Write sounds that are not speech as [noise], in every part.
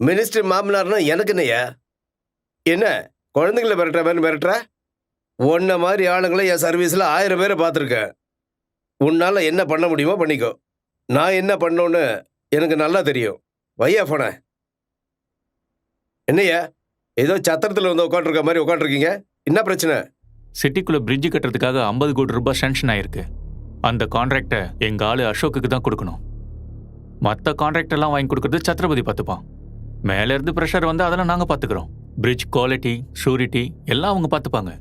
Minister மாமனார்னா எனக்கு என்னய்யா? என்ன குழந்தைங்கள மிரட்டுற மாதிரி மிரட்டுற? உன்ன மாதிரி ஆளுங்களை என் சர்வீஸில் ஆயிரம் பேரை பார்த்துருக்கேன். உன்னால் என்ன பண்ண முடியுமோ பண்ணிக்கோ. நான் என்ன பண்ணோன்னு எனக்கு நல்லா தெரியும். வையா போன என்னையா ஏதோ சத்திரத்தில் வந்து உட்காந்துருக்க மாதிரி உட்காந்துருக்கீங்க என்ன பிரச்சனை? சிட்டிக்குள்ளே பிரிட்ஜ் கட்டுறதுக்காக ஐம்பது கோடி ரூபாய் சாங்ஷன் ஆயிருக்கு. அந்த கான்ட்ராக்டை எங்கள் ஆள் அசோக்குக்கு தான் கொடுக்கணும். மற்ற கான்ட்ராக்டெல்லாம் வாங்கி கொடுக்குறது சத்ரபதி பார்த்துப்பான். மேல இருந்து ப்ரெஷர் வந்து அதெல்லாம் நாங்க பார்த்துக்கிறோம் பிரிட்ஜ் குவாலிட்டி ஷூரிட்டி எல்லாம் அவங்க பார்த்துப்பாங்க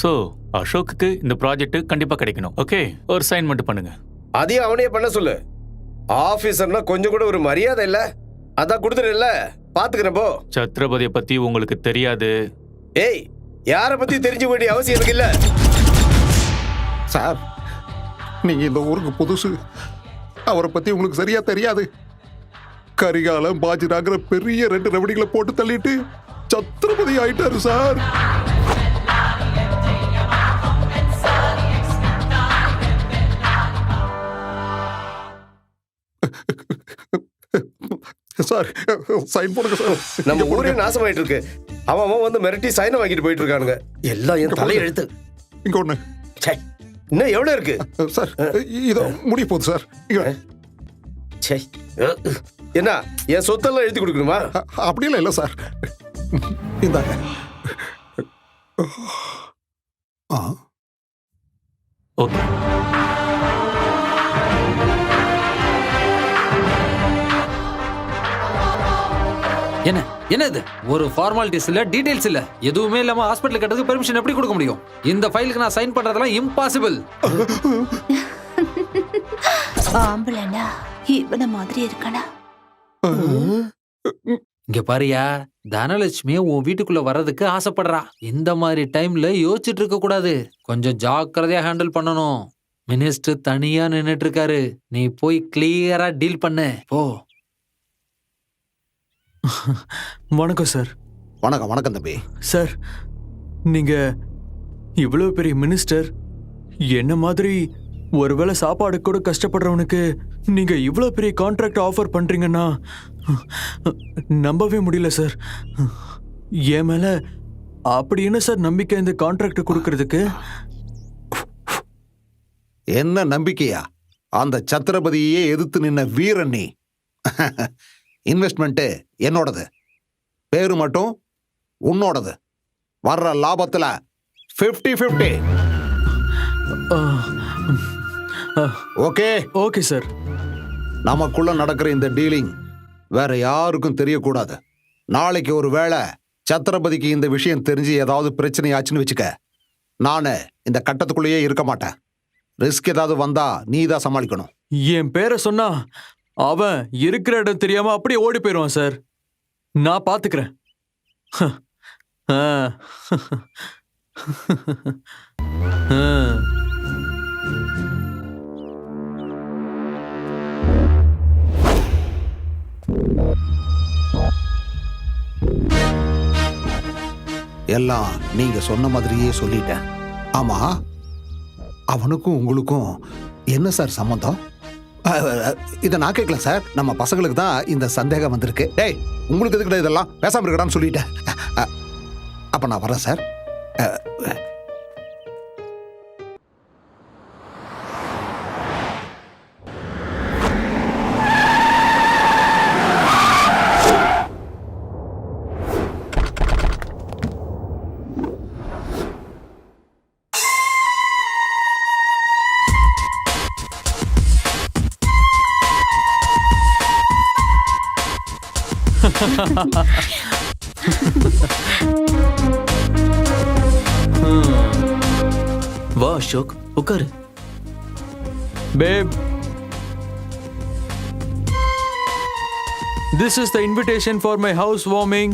ஸோ அசோக்குக்கு இந்த ப்ராஜெக்ட் கண்டிப்பா கிடைக்கணும். ஓகே ஒரு சைன் மட்டும் பண்ணுங்க. அதையும் அவனையே பண்ண சொல்லு. ஆஃபீஸர்னா கொஞ்சம் கூட ஒரு மரியாதை இல்லை. அதான் கொடுத்துருல பார்த்துக்கிறேன் போ. சத்ரபதியை பத்தி உங்களுக்கு தெரியாது. ஏய் யாரை பத்தி தெரிஞ்ச வேண்டிய அவசியம் எனக்கு இல்ல. சார் நீங்க இந்த ஊருக்கு புதுசு. அவரை பத்தி உங்களுக்கு சரியா தெரியாது. கரிகாலம் பாஜிராங்கிற பெரிய ரெண்டு ரவடிகளை போட்டு தள்ளிட்டு சத்திரபதி ஆயிட்டாரு சார். சார் சைன் போடுங்க சார். நம்ம ஊரே. நாசமாயிட்டு இருக்கு அவன் அவன் வந்து மிரட்டி சைனை வாங்கிட்டு போயிட்டு இருக்கானுங்க எல்லாம் என் தலையெழுத்து இங்க ஒண்ணு. இன்னும் எவ்வளவு இருக்கு? சார் இதோ முடிய போகுது சார். அஹ், என்ன என் சொத்தெல்லாம் எழுதி கொடுக்கணுமா? அ- அப்படியெல்லாம் இல்லை சார். இந்தாங்க. ஆ. ஓகே. என்ன என்ன இது? ஒரு ஃபார்மாலிட்டிஸ் இல்ல டீடைல்ஸ் இல்ல. எதுவுமே இல்லாம ஹாஸ்பிட்டல் கட்டுறதுக்கு பெர்மிஷன் எப்படி கொடுக்க முடியும்? இந்த ஃபைலுக்கு நான் சைன் பண்றதெல்லாம் இம்பாசிபிள் ஆம்பளைனா இவன மாதிரி இருக்கனா இங்க பாரியா தனலட்சுமி உன் வீட்டுக்குள்ள வர்றதுக்கு ஆசைப்படுறா. இந்த மாதிரி டைம்ல யோசிச்சுட்டு இருக்க கூடாது. கொஞ்சம் ஜாக்கிரதையா ஹேண்டில் பண்ணணும். மினிஸ்டர் தனியா நின்னுட்டு இருக்காரு. நீ போய் கிளியரா டீல் பண்ணு. போ. வணக்கம் சார். வணக்கம் வணக்கம் தம்பி. சார் நீங்க இவ்வளவு பெரிய மினிஸ்டர். என்ன மாதிரி ஒருவேளை சாப்பாடு கூட கஷ்டப்படுறவனுக்கு நீங்க இவ்வளவு பெரிய கான்ட்ராக்ட் ஆஃபர் பண்றீங்கன்னா நம்பவே முடியல சார் என் மேல அப்படி என்ன சார் நம்பிக்கை இந்த கான்ட்ராக்ட் கொடுக்கறதுக்கு? என்ன நம்பிக்கையா? அந்த சத்திரபதியே எதிர்த்து நின்ன வீரன் நீ. இன்வெஸ்ட்மெண்ட்டு என்னோடது. பேரு மட்டும் உன்னோடது. வர்ற லாபத்துல 50 50 ஆ, ஆ, ஓகே. Okay sir. நமக்குள்ள நடக்கிற இந்த டீலிங் வேற யாருக்கும் தெரியக்கூடாது. நாளைக்கு ஒரு வேளை சத்திரபதிக்கு இந்த விஷயம் தெரிஞ்சு ஏதாவது பிரச்சனை ஆச்சுன்னு வச்சுக்க. நான் இந்த கட்டத்துக்குள்ளேயே இருக்க மாட்டேன். ரிஸ்க் ஏதாவது வந்தா நீ தான் சமாளிக்கணும். என் பேரை சொன்னா அவன் இருக்கிற இடம் தெரியாம அப்படியே ஓடி போயிடுவான் சார். நான் பாத்துக்கிறேன். ஆ. [laughs] எல்லாம் நீங்க சொன்ன மாதிரியே சொல்லிட்டேன். ஆமா அவனுக்கும் உங்களுக்கும் என்ன சார் சம்மந்தம் இதை நான் கேட்கல சார். நம்ம பசங்களுக்கு தான் இந்த சந்தேகம் வந்திருக்கு. டேய் உங்களுக்கு எதுக்கிட்ட இதெல்லாம்? பேசாம இருக்கடான்னு சொல்லிட்டேன். அஹ், அப்ப நான் வரேன் சார். வா அசோக் உட்காரு Babe. This is the invitation for my house warming.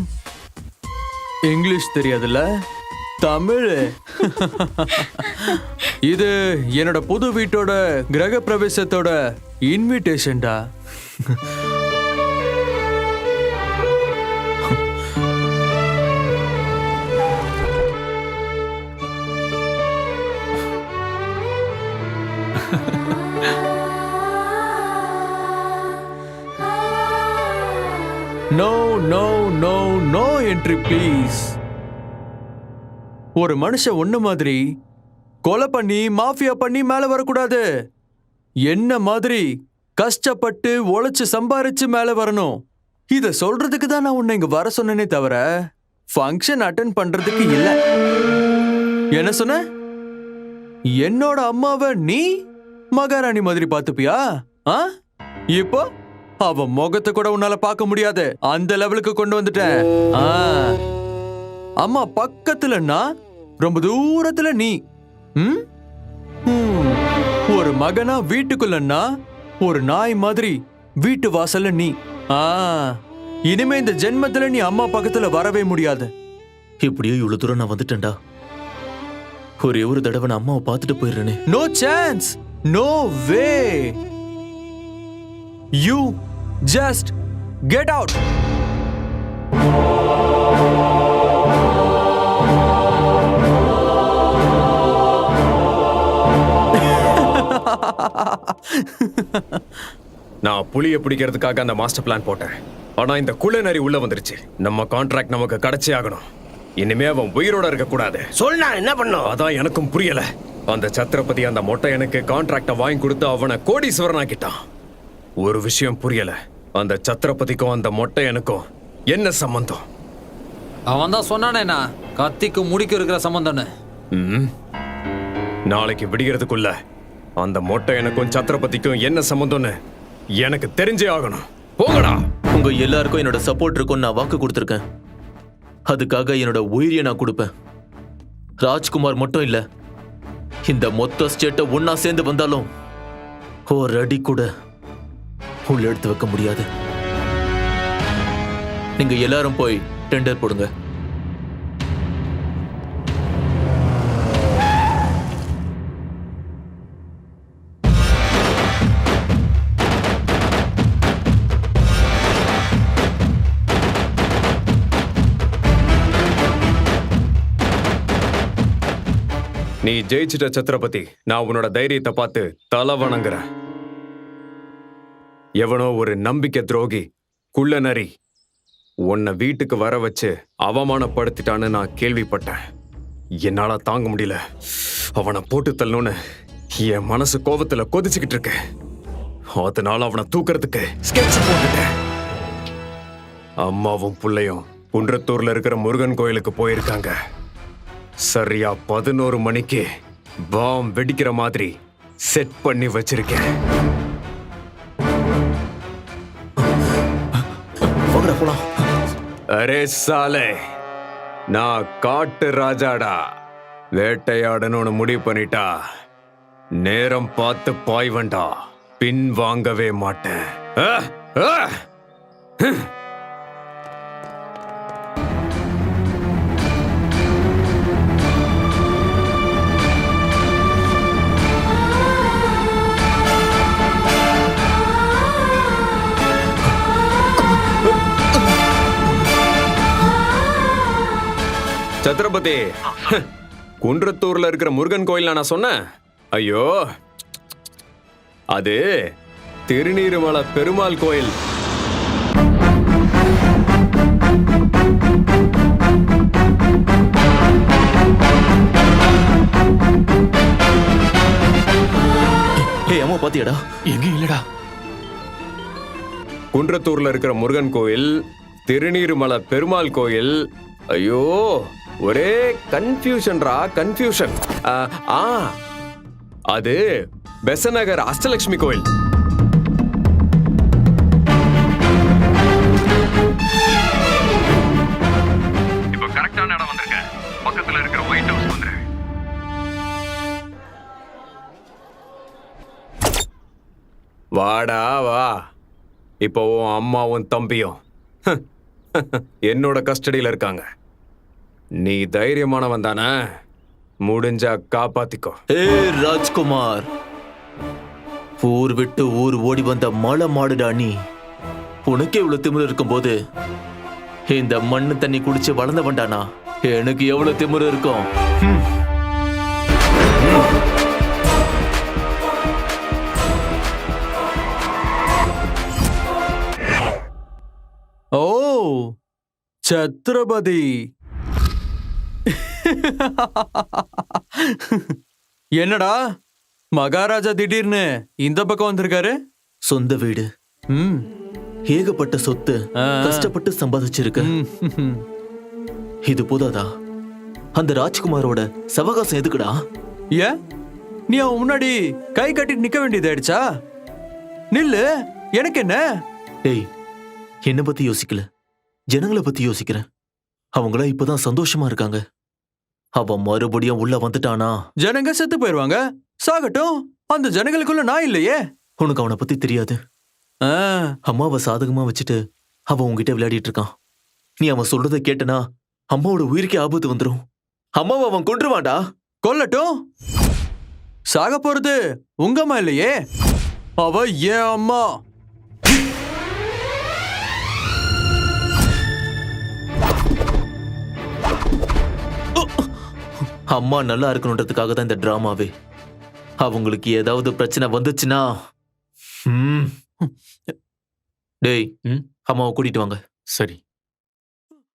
English தெரியாதுல்ல தமிழ் [laughs] இது என்னோட புது வீட்டோட கிரக பிரவேசத்தோட இன்விடேஷன்டா no no no no entry please ஒரு மனுஷன் ஒன்று மாதிரி கொலை பண்ணி மாஃபியா பண்ணி மேலே வரக்கூடாது. என்ன மாதிரி கஷ்டப்பட்டு உழைச்சு சம்பாரிச்சு மேலே வரணும்? இதை சொல்றதுக்கு தான் நான் உன்னை இங்க வர சொன்னேனே தவிர ஃபங்க்ஷன் அட்டன் பண்றதுக்கு இல்ல. என்ன சொன்ன? என்னோட அம்மாவை நீ மகாராணி மாதிரி பார்த்துப்பியா? ஆ? இப்போ? அவ முகத்தை கூட உன்னால பார்க்க முடியாது. அந்த லெவலுக்கு கொண்டு வந்துட்டேன். ஆ. அம்மா பக்கத்துலன்னா ரொம்ப தூரத்துல நீ. ஒரு மகனா வீட்டுக்குள்ளன்னா ஒரு நாய் மாதிரி வீட்டு வாசல்ல நீ. ஆ. இனிமே இந்த ஜென்மத்துல நீ அம்மா பக்கத்துல வரவே முடியாது. இப்படியே இவ்வளவு தூரம் நான் வந்துட்டேன்டா. ஒரே ஒரு தடவை நான் அம்மாவை பார்த்துட்டு போயிடுறேனே. No chance no way you just get out நான் புலியை பிடிக்கிறதுக்காக அந்த மாஸ்டர் பிளான் போட்டேன். ஆனா இந்த குள்ளநரி உள்ள வந்துருச்சு. நம்ம கான்ட்ராக்ட் நமக்கு கிடைச்சே ஆகணும். இனிமே அவன் உயிரோட இருக்க கூடாது சொன்னா என்ன பண்ணும்? அதான் எனக்கும் புரியல. அந்த சத்திரபதி அந்த மொட்டை எனக்கு கான்ட்ராக்ட வாங்கி கொடுத்து அவனை கோடீஸ்வரன் ஆக்கிட்டான் ஒரு விஷயம் புரியல. அந்த சத்திரபதிக்கும் அந்த மொட்டை எனக்கும் என்ன சம்பந்தம்? அவன் தான் சொன்னானேண்ணா கத்திக்கு முடிக்கு இருக்கிற சம்பந்தம்னு. ம்? நாளைக்கு விடிகிறதுக்குள்ள அந்த மொட்டை எனக்கும் சத்திரபதிக்கும் என்ன சம்பந்தம்னு எனக்கு தெரிஞ்சே ஆகணும். போங்கடா. உங்க எல்லாருக்கும் என்னோட சப்போர்ட் இருக்கும் நான் வாக்கு கொடுத்துருக்கேன். அதுக்காக என்னோட உயிரியை நான் கொடுப்பேன். ராஜ்குமார் மட்டும் இல்ல இந்த மொத்த ஸ்டேட்டை ஒன்னா சேர்ந்து வந்தாலும் ஒரு அடி கூட உள்ள எடுத்து வைக்க முடியாது. நீங்க எல்லாரும் போய் டெண்டர் போடுங்க. நீ ஜெயிச்சிட்ட சத்ரபதி நான் உன்னோட தைரியத்தை பார்த்து தலை வணங்குறேன். எவனோ ஒரு நம்பிக்கை துரோகி குள்ள நரி உன்னை வீட்டுக்கு வர வச்சு அவமானப்படுத்திட்டான்னு நான் கேள்விப்பட்டேன். என்னால தாங்க முடியல. அவனை போட்டு தள்ளணும்னு என் மனசு கோபத்துல கொதிச்சுக்கிட்டு இருக்கு. அதனால அவனை தூக்குறதுக்கு ஸ்கெட்ச் போட்டுட்டேன். அம்மாவும் பிள்ளையும் குன்றத்தூர்ல இருக்கிற முருகன் கோயிலுக்கு போயிருக்காங்க. சரியா பதினோரு மணிக்கு பாம் வெடிக்கிற மாதிரி செட் பண்ணி வச்சிருக்கேன். வாங்கடா போலாம். அரே சாலே நான் காட்டு ராஜாடா. வேட்டையாடணும்னு முடிவு பண்ணிட்டா. நேரம் பார்த்து பாய்வண்டா. பின் வாங்கவே மாட்டேன். சத்ரபதி. குன்றத்தூர்ல இருக்கிற முருகன் கோயில் நான் சொன்னேன் ஐயோ. அது திருநீருமலை பெருமாள் கோயில். ஏய் அம்மா பாத்தியாடா? எங்க இல்லடா? குன்றத்தூர்ல இருக்கிற முருகன் கோயில் திருநீருமலை பெருமாள் கோயில் ஐயோ ஒரே கன்ஃபியூஷன்ரா கன்ஃபியூஷன். ஆ அது பெசநகர் அஷ்டலட்சுமி கோயில். இப்போ கரெக்டான இடம் வந்திருக்கேன் பக்கத்துல இருக்கிற ஒயிட் ஹவுஸ் வந்துரு. வாடா வா. இப்போ உன் அம்மாவும் தம்பியும். என்னோட கஸ்டடியில் இருக்காங்க. நீ தைரியமானவன் தானே? முடிஞ்சா காப்பாத்திக்கோ. ஏ ராஜ்குமார். ஊர் விட்டு ஊர் ஓடி வந்த மலை மாடுடா நீ உனக்கே இவ்வளவு திமிரு இருக்கும்போது இந்த மண்ணு தண்ணி குடிச்சு வளர்ந்தவன்டானா எனக்கு எவ்வளவு திமிரு இருக்கும்? சத்ரபதி. என்னடா? மகாராஜா திடீர்னு இந்த பக்கம் வந்திருக்காரு? சொந்த வீடு. ம். ஏகப்பட்ட சொத்து. கஷ்டப்பட்டு சம்பாதிச்சிருக்க. இது போதாதா? அந்த ராஜ்குமாரோட சவகாசம் எதுக்குடா? ஏன் நீ அவன் முன்னாடி கை கட்டிட்டு நிக்க வேண்டியதாயிடுச்சா நில்லு எனக்கு என்ன? டேய் என்ன பத்தி யோசிக்கல. ஜனங்களை பத்தி யோசிக்கிறேன். அவங்களாம் இப்பதான் சந்தோஷமா இருக்காங்க. அவன் மறுபடியும் உள்ள வந்துட்டானா? ஜனங்க செத்து போயிருவாங்க. சாகட்டும். அந்த ஜனங்களுக்குள்ள நான் இல்லையே. உனக்கு அவனை பத்தி தெரியாது. ஆ, அம்மாவை சாதகமா வச்சுட்டு அவன் உன்கிட்ட விளையாடிட்டு இருக்கான். நீ அவன் சொல்றதை கேட்டனா அம்மாவோட உயிருக்கே ஆபத்து வந்துரும். அம்மாவை அவன் கொன்றுவான்டா. கொல்லட்டும். சாக போறது உங்க அம்மா இல்லையே? அவ ஏன் அம்மா. அம்மா நல்லா இருக்கணுன்றதுக்காக தான் இந்த டிராமாவே அவங்களுக்கு ஏதாவது பிரச்சனை வந்துச்சுன்னா. டேய் ம்? அம்மாவை கூட்டிட்டு வாங்க சரி